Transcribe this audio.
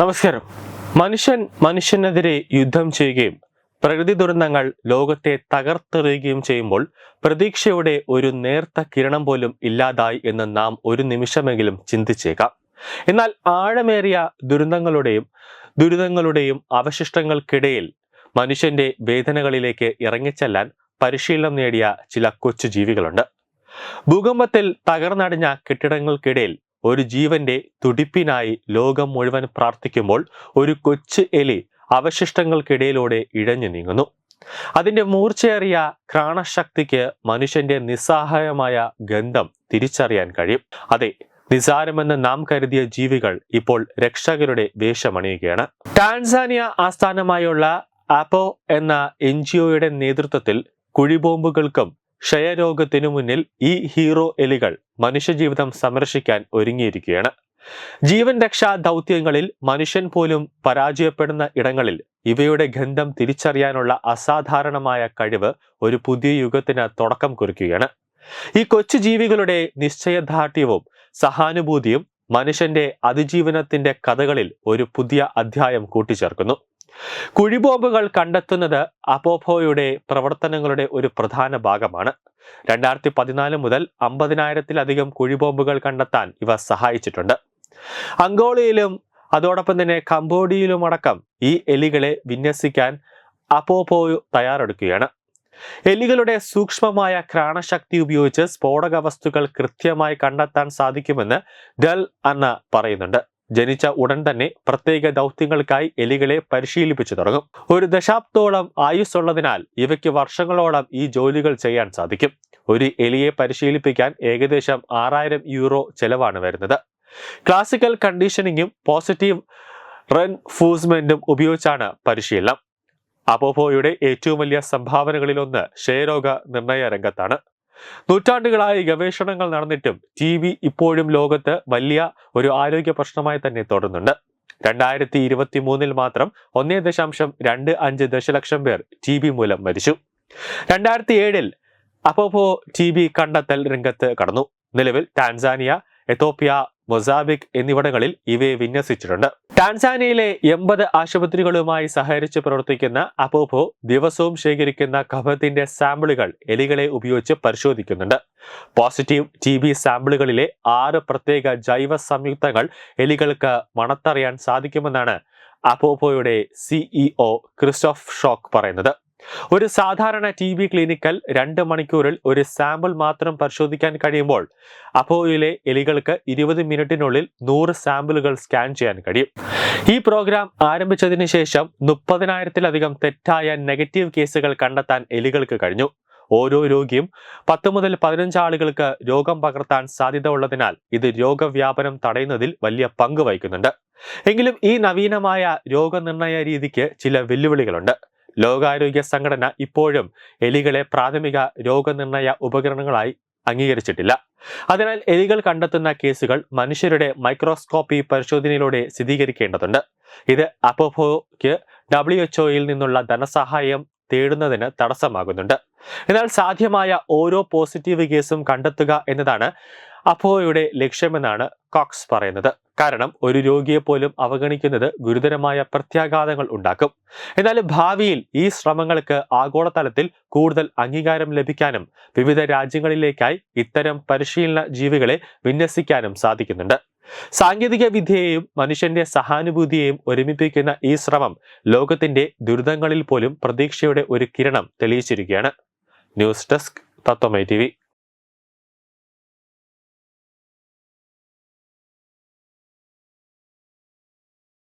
നമസ്കാരം. മനുഷ്യൻ മനുഷ്യനെതിരെ യുദ്ധം ചെയ്യുകയും പ്രകൃതി ദുരന്തങ്ങൾ ലോകത്തെ തകർത്തെറിയുകയും ചെയ്യുമ്പോൾ പ്രതീക്ഷയുടെ ഒരു നേർത്ത കിരണം പോലും ഇല്ലാതായി എന്ന് നാം ഒരു നിമിഷമെങ്കിലും ചിന്തിച്ചേക്കാം. എന്നാൽ ആഴമേറിയ ദുരന്തങ്ങളുടെയും ദുരിതങ്ങളുടെയും അവശിഷ്ടങ്ങൾക്കിടയിൽ മനുഷ്യന്റെ വേദനകളിലേക്ക് ഇറങ്ങിച്ചെല്ലാൻ പരിശീലനം നേടിയ ചില കൊച്ചു ജീവികളുണ്ട്. ഭൂകമ്പത്തിൽ തകർന്നടിഞ്ഞ കെട്ടിടങ്ങൾക്കിടയിൽ ഒരു ജീവന്റെ തുടിപ്പിനായി ലോകം മുഴുവൻ പ്രാർത്ഥിക്കുമ്പോൾ ഒരു കൊച്ചു എലി അവശിഷ്ടങ്ങൾക്കിടയിലൂടെ ഇഴഞ്ഞു നീങ്ങുന്നു. അതിന്റെ മൂർച്ചയേറിയ ക്രാണശക്തിക്ക് മനുഷ്യന്റെ നിസ്സഹായമായ ഗന്ധം തിരിച്ചറിയാൻ കഴിയും. അതെ നിസാരമെന്ന് നാം കരുതിയ ജീവികൾ ഇപ്പോൾ രക്ഷകരുടെ വേഷമണിയുകയാണ്. ടാൻസാനിയ ആസ്ഥാനമായുള്ള ആപ്പോ എന്ന എൻ നേതൃത്വത്തിൽ കുഴിബോംബുകൾക്കും ക്ഷയരോഗത്തിനു മുന്നിൽ ഈ ഹീറോ എലികൾ മനുഷ്യജീവിതം സംരക്ഷിക്കാൻ ഒരുങ്ങിയിരിക്കുകയാണ്. ജീവൻ രക്ഷാ ദൗത്യങ്ങളിൽ മനുഷ്യൻ പോലും പരാജയപ്പെടുന്ന ഇടങ്ങളിൽ ഇവയുടെ ഗന്ധം തിരിച്ചറിയാനുള്ള അസാധാരണമായ കഴിവ് ഒരു പുതിയ യുഗത്തിന് തുടക്കം കുറിക്കുകയാണ്. ഈ കൊച്ചു ജീവികളുടെ നിശ്ചയദാർഢ്യവും സഹാനുഭൂതിയും മനുഷ്യന്റെ അതിജീവനത്തിന്റെ കഥകളിൽ ഒരു പുതിയ അധ്യായം കൂട്ടിച്ചേർക്കുന്നു. കുഴിബോംബുകൾ കണ്ടെത്തുന്നത് അപോഫോയുടെ പ്രവർത്തനങ്ങളുടെ ഒരു പ്രധാന ഭാഗമാണ്. രണ്ടായിരത്തി പതിനാല് മുതൽ അമ്പതിനായിരത്തിലധികം കുഴിബോംബുകൾ കണ്ടെത്താൻ ഇവ സഹായിച്ചിട്ടുണ്ട്. അങ്കോളയിലും അതോടൊപ്പം തന്നെ കംബോഡിയയിലുമടക്കം ഈ എലികളെ വിന്യസിക്കാൻ അപോപോ തയ്യാറെടുക്കുകയാണ്. എലികളുടെ സൂക്ഷ്മമായ ക്രാണശക്തി ഉപയോഗിച്ച് സ്ഫോടക വസ്തുക്കൾ കൃത്യമായി കണ്ടെത്താൻ സാധിക്കുമെന്ന് ഡൽ അന്ന പറയുന്നുണ്ട്. ജനിച്ച ഉടൻ തന്നെ പ്രത്യേക ദൗത്യങ്ങൾക്കായി എലികളെ പരിശീലിപ്പിച്ചു തുടങ്ങും. ഒരു ദശാബ്ദോളം ആയുസ്സുള്ളതിനാൽ ഇവയ്ക്ക് വർഷങ്ങളോളം ഈ ജോലികൾ ചെയ്യാൻ സാധിക്കും. ഒരു എലിയെ പരിശീലിപ്പിക്കാൻ ഏകദേശം ആറായിരം യൂറോ ചെലവാണ് വരുന്നത്. ക്ലാസിക്കൽ കണ്ടീഷനിങ്ങും പോസിറ്റീവ് റൺ റെൻഫൂസ്മെന്റും ഉപയോഗിച്ചാണ് പരിശീലനം. അപ്പോപോയുടെ ഏറ്റവും വലിയ സംഭാവനകളിലൊന്ന് ക്ഷയരോഗ നിർണയ രംഗത്താണ്. നൂറ്റാണ്ടുകളായി ഗവേഷണങ്ങൾ നടന്നിട്ടും ടി ബി ഇപ്പോഴും ലോകത്ത് വലിയ ഒരു ആരോഗ്യ പ്രശ്നമായി തന്നെ തുടരുന്നുണ്ട് രണ്ടായിരത്തി ഇരുപത്തി മൂന്നിൽ മാത്രം ഒന്നേ ദശാംശം രണ്ട് അഞ്ച് ദശലക്ഷം പേർ ടി ബി മൂലം മരിച്ചു. രണ്ടായിരത്തി ഏഴിൽ അപ്പോ ടി ബി കണ്ടെത്തൽ രംഗത്ത് കടന്നു. നിലവിൽ ടാൻസാനിയ എത്തോപ്യ മൊസാബിക് എന്നിവിടങ്ങളിൽ ഇവയെ വിന്യസിച്ചിട്ടുണ്ട്. ടാൻസാനിയയിലെ എൺപത് ആശുപത്രികളുമായി സഹകരിച്ച് പ്രവർത്തിക്കുന്ന അപോപോ ദിവസവും ശേഖരിക്കുന്ന കഫത്തിന്റെ സാമ്പിളുകൾ എലികളെ ഉപയോഗിച്ച് പരിശോധിക്കുന്നുണ്ട്. പോസിറ്റീവ് ടി ബി സാമ്പിളുകളിലെ ആറ് പ്രത്യേക ജൈവ സംയുക്തങ്ങൾ എലികൾക്ക് മണത്തറിയാൻ സാധിക്കുമെന്നാണ് അപോപോയുടെ സിഇഒ ക്രിസ്റ്റോഫ് ഷോക്ക് പറയുന്നത്. ഒരു സാധാരണ ടി ബി ക്ലിനിക്കൽ രണ്ട് മണിക്കൂറിൽ ഒരു സാമ്പിൾ മാത്രം പരിശോധിക്കാൻ കഴിയുമ്പോൾ അപ്പോയിലെ എലികൾക്ക് ഇരുപത് മിനിറ്റിനുള്ളിൽ നൂറ് സാമ്പിളുകൾ സ്കാൻ ചെയ്യാൻ കഴിയും. ഈ പ്രോഗ്രാം ആരംഭിച്ചതിന് ശേഷം മുപ്പതിനായിരത്തിലധികം തെറ്റായ നെഗറ്റീവ് കേസുകൾ കണ്ടെത്താൻ എലികൾക്ക് കഴിഞ്ഞു. ഓരോ രോഗിയും പത്ത് മുതൽ പതിനഞ്ച് ആളുകൾക്ക് രോഗം പകർത്താൻ സാധ്യത ഉള്ളതിനാൽ ഇത് രോഗവ്യാപനം തടയുന്നതിൽ വലിയ പങ്ക് വഹിക്കുന്നുണ്ട്. എങ്കിലും ഈ നവീനമായ രോഗനിർണയ രീതിക്ക് ചില വെല്ലുവിളികളുണ്ട്. ലോകാരോഗ്യ സംഘടന ഇപ്പോഴും എലികളെ പ്രാഥമിക രോഗനിർണയ ഉപകരണങ്ങളായി അംഗീകരിച്ചിട്ടില്ല. അതിനാൽ എലികൾ കണ്ടെത്തുന്ന കേസുകൾ മനുഷ്യരുടെ മൈക്രോസ്കോപ്പി പരിശോധനയിലൂടെ സ്ഥിരീകരിക്കേണ്ടതുണ്ട്. ഇത് അപ്പോഫോയ്ക്ക് ഡബ്ല്യു എച്ച്ഒയിൽ നിന്നുള്ള ധനസഹായം തേടുന്നതിന് തടസ്സമാകുന്നുണ്ട്. എന്നാൽ സാധ്യമായ ഓരോ പോസിറ്റീവ് കേസും കണ്ടെത്തുക എന്നതാണ് അപ്പോയുടെ ലക്ഷ്യമെന്നാണ് കോക്സ് പറയുന്നത്. കാരണം ഒരു രോഗിയെ പോലും അവഗണിക്കുന്നത് ഗുരുതരമായ പ്രത്യാഘാതങ്ങൾ ഉണ്ടാക്കും. എന്നാൽ ഭാവിയിൽ ഈ ശ്രമങ്ങൾക്ക് ആഗോളതലത്തിൽ കൂടുതൽ അംഗീകാരം ലഭിക്കാനും വിവിധ രാജ്യങ്ങളിലേക്കായി ഇത്തരം പരിശീലന ജീവികളെ വിന്യസിക്കാനും സാധിക്കുന്നുണ്ട്. സാങ്കേതിക വിദ്യയെയും മനുഷ്യന്റെ സഹാനുഭൂതിയെയും ഒരുമിപ്പിക്കുന്ന ഈ ശ്രമം ലോകത്തിന്റെ ദുരിതങ്ങളിൽ പോലും പ്രതീക്ഷയുടെ ഒരു കിരണം തെളിയിച്ചിരിക്കുകയാണ്. News desk Tatwamayi T